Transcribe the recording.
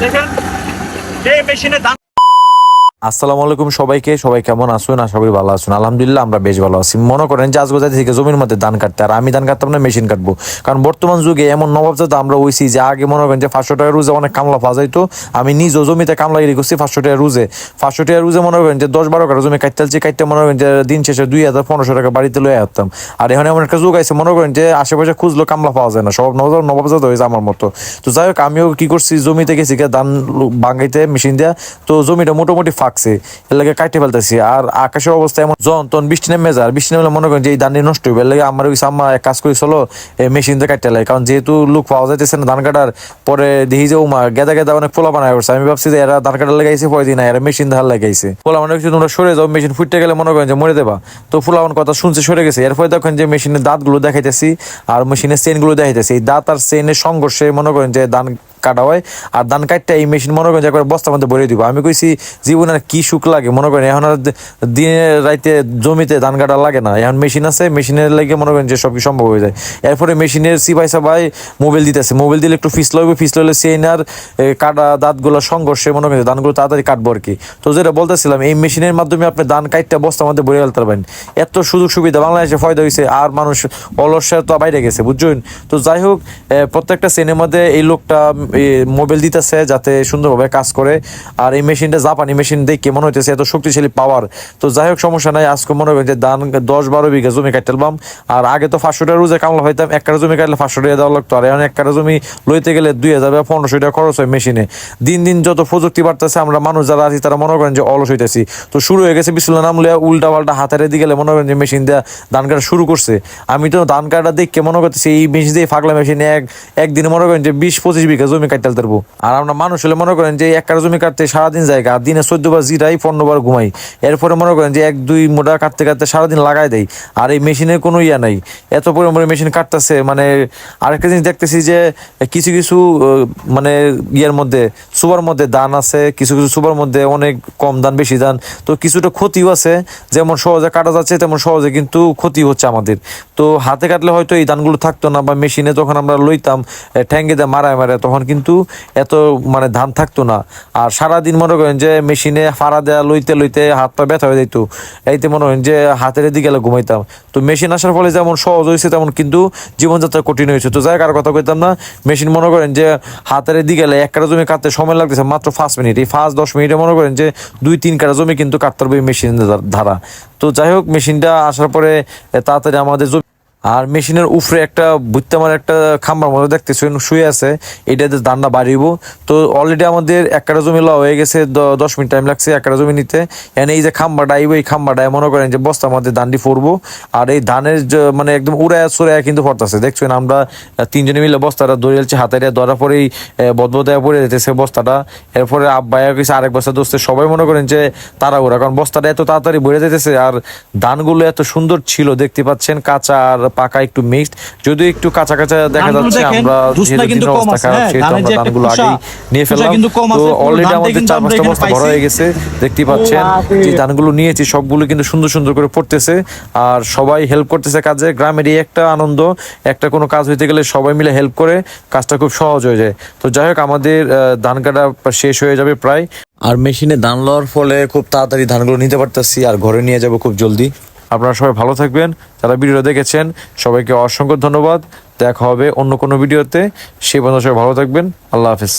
দেখেন যে মেশিনে ধান আসসালামু আলাইকুম সবাইকে, সবাই কেমন আছেন? আশা করি ভালো আছেন। আলহামদুলিল্লাহ, আমরা বেশ ভালো আছি। মনে করেন যে আজকে থেকে জমির মধ্যে ধান কাটতে, আর আমি ধান কাটতাম না, মেশিন কাটবো। কারণ বর্তমান যুগে এমন নবাব জাত আমরা হইছি যে আগে মনে করেন যে পাঁচশো টাকা রুজে অনেক কামলা পাওয়া যাইতো। আমি নিজেও জমিতে কামলাগিরি করছি পাঁচশো টাকা রুজে। পাঁচশো টাকা রুজে মনে করেন যে দশ বারো কাটা জমি কাটতে চালছি কাটতে মনে করেন যে দিন শেষে দুই হাজার পনেরোশো টাকা বাড়িতে লয়ে আসতাম। আর এখন এমন একটা যুগ আছে মনে করেন যে আশেপাশে খুঁজলো কামলা পাওয়া যায় না। সব নবাব নবাবজাত হয়েছে আমার মতো। তো যাই হোক, আমিও কি করছি, জমিতে গেছি ধান বাঙাইতে মেশিন দিয়া। তো জমিটা মোটামুটি ফাঁকছে এর লাগে কাটে ফেলতেছি। আর আকাশের অবস্থা এমন জন বৃষ্টি নেমে যায়। আর বৃষ্টি নেমে মনে করেন যে এই ধান নষ্ট এর লাগে আমার ওই এক কাজ করি, চলো মেশিন দিয়ে কাটতে লাগে কারণ যেহেতু লোক পাওয়া যাইতেছে না ধান কাটার, পরে দেখি যে, উমা, গেদা গেদা অনেক পোলা বানায় আমি ভাবছি যে এরা ধান কাটার লাগাইছে পরে দিন এরা মেশিন ধার লাগাইছে পোলা মানে তোমরা সরে যাও মেশিন ফুটতে গেলে মনে করেন যে মরে দেবা। তো ফুলাবান কথা শুনছে, সরে গেছে। এরপরে দেখেন যে মেশিনের দাঁতগুলো দেখাইতেছি, আর মেশিনের চেনগুলো দেখাইতেছি। এই দাঁত আর চেনের সংঘর্ষে মনে করেন যে ধান কাটা হয়, আর ধান কাটতে এই মেশিন মনে করেন যে একবার বস্তার মধ্যে ভরে দিব। আমি কইছি, জীবনে আর কি সুখ লাগে? মনে করেন, এখন আর দিনে রাইতে জমিতে ধান কাটা লাগে না। এখন মেশিন আছে মেশিনের লাগে মনে করেন যে সব কিছু সম্ভব হয়ে যায়। এরপরে মেশিনের সিপাই সাবাই মোবাইল দিতেছে। মোবাইল দিলে একটু ফিস লইবে ফিস লইলে সেনার কাটা দাঁতগুলো সংঘর্ষে মনে করেন ধানগুলো তাড়াতাড়ি কাটবো আর কি। তো যেটা বলতেছিলাম, এই মেশিনের মাধ্যমে আপনি ধান কাটতে বস্তার মধ্যে ভরে ফেলতে পারবেন। এত সুযোগ সুবিধা বাংলাদেশে ফয়দা হয়েছে আর মানুষ অলসের তো বাইরে গেছে, বুঝছেন? তো যাই হোক প্রত্যেকটা মধ্যে এই লোকটা মোবাইল দিতেছে যাতে সুন্দরভাবে কাজ করে। আর এই মেশিনটা জাপানি মেশিন দেখে মনে হইতেছে, এত শক্তিশালী পাওয়ার তো যাই হোক, সমস্যা নাই। আজকে মনে হবে যে ধান দশ বারো বিঘা জমি কাটতাম আর আগে তো পাঁচশো টাকা রোজে কামলা হইতাম এক কাটা জমি কাটলে পাঁচশো টাকা দেওয়া লাগতো। আর এখন এক কাটা জমি লইতে গেলে দুই হাজার বা পনেরোশো টাকা খরচ হয় মেশিনে। দিন দিন যত প্রযুক্তি বাড়তেছে, আমরা মানুষ যারা আছি, তারা মনে করেন যে অলস হইতেছি। তো শুরু হয়ে গেছে, বিসমুল্লাহ নামলে উল্টা পাল্টা হাতের দিকে গেলে মনে করেন যে মেশিন দেওয়া ধান কাটা শুরু করছে। আমি তো ধান কাটা দেখে মনে করতেছি, এই মেশিন দিয়ে ফাঁকলা মেশিনে এক একদিনে মনে করেন যে বিশ পঁচিশ বিঘা জমি কাটতে পারব আর আমরা মানুষ হলে মনে করেন যে এক কাটা জমি কাটতে সারাদিন জায়গা দিনে চোদ্দ বার জিরাই, পনেরো বার ঘুমাই। এরপরে মনে করেন যে এক, দুই মোটা কাটতে কাটতে সারাদিন লাগাই দেয় আর এই মেশিনের কোনো ইয়া নাই। এত পরিমাণে মেশিন কাটতেছে মানে আরেকটা জিনিস দেখতেছি যে কিছু কিছু মানে ইয়ের মধ্যে, সুপার মধ্যে দান আছে, কিছু কিছু সুপার মধ্যে অনেক কম দান বেশি দান তো কিছুটা ক্ষতিও আছে, যেমন সহজে কাটা যাচ্ছে, তেমন সহজে কিন্তু ক্ষতি হচ্ছে আমাদের। তো হাতে কাটলে হয়তো এই ধানগুলো থাকতো না, বা মেশিনে যখন আমরা লইতাম ঠ্যাঙ্গে দিয়ে মারায় মারায়, তখন কিন্তু এত মানে ধান থাকতো না। আর সারাদিন মনে করেন যে মেশিনে ফাড়া দেয়া, লইতে লইতে হাত পা ব্যথা হয়ে যেত এইতে মনে করেন যে হাতের দিকে গেলে ঘুমাইতাম। তো মেশিন আসার ফলে যেমন সহজ হয়েছে তেমন কিন্তু জীবনযাত্রা কঠিন হয়েছে তো যাই কার কথা কইতাম না, মেশিন মনে করেন যে হাতের দিকে গেলে এক কাটা জমি কাটতে সময় লাগতেছে মাত্র পাঁচ মিনিট। এই পাঁচ, দশ মিনিটে মনে করেন যে দুই, তিন কাটা জমি কিন্তু কাটতে এই মেশিন ধারা তো যাই হোক, মেশিনটা আসার পরে তাড়াতাড়ি আমাদের আর মেশিনের উপরে একটা বুত্তামার একটা খাম্বার মতো দেখতেছেন, শুয়ে আছে এটাতে দান্ডা বাড়িব। তো অলরেডি আমাদের এক কাটা জমি লওয়া হয়ে গেছে দশ মিনিট টাইম লাগছে এক কাটা জমি নিতে। এনে এই যে খাম্বাটা আইব, এই খাম্বাটা, মনে করেন যে বস্তার মধ্যে দান্ডি পড়ব আর এই ধানের মানে একদম উড়ায় চড়ায় কিন্তু পড়তেছে। দেখছেন আমরা তিনজনে মিলে বস্তাটা ধরে যাচ্ছি হাতে দিয়ে ধরার পরেই বদবদায় পড়ে যেতেছে বস্তাটা। এরপরে আব্বাইয়া কিছু আরেক বস্তা দোস্তে সবাই মনে করেন যে তাড়াহুড়া, কারণ বস্তাটা এত তাড়াতাড়ি ভরে যেতেছে, আর ধানগুলো এত সুন্দর ছিল, দেখতে পাচ্ছেন, কাঁচা আর পাকা একটু মিক্সড যদিও একটু কাঁচা কাঁচা দেখা যাচ্ছে আমরা যেহেতু অবস্থা খারাপ হ্যাঁ, সেহেতু আমরা ধানগুলো আগেই নিয়ে ফেললাম। তো অলরেডি আমাদের চার পাঁচটা বস্তা ভরা হয়ে গেছে দেখতে পাচ্ছেন যে ধানগুলো নিয়েছি সবগুলো কিন্তু সুন্দর সুন্দর করে পড়তেছে আর সবাই হেল্প করতেছে কাজে গ্রামের এই একটা আনন্দ একটা কোনো কাজ হইতে গেলে সবাই মিলে হেল্প করে কাজটা খুব সহজ হয়ে যায়। তো যাই হোক আমাদের ধান কাটা শেষ হয়ে যাবে প্রায়। আর মেশিনে ধান লওয়ার ফলে খুব তাড়াতাড়ি ধানগুলো নিতে পারতেছি আর ঘরে নিয়ে যাব খুব জলদি। আপনারা সবাই ভালো থাকবেন। যারা ভিডিও দেখেছেন, সবাইকে অসংখ্য ধন্যবাদ। দেখা হবে অন্য কোনো ভিডিওতে। সেই পর্যন্ত সবাই ভালো থাকবেন। আল্লাহ হাফিজ।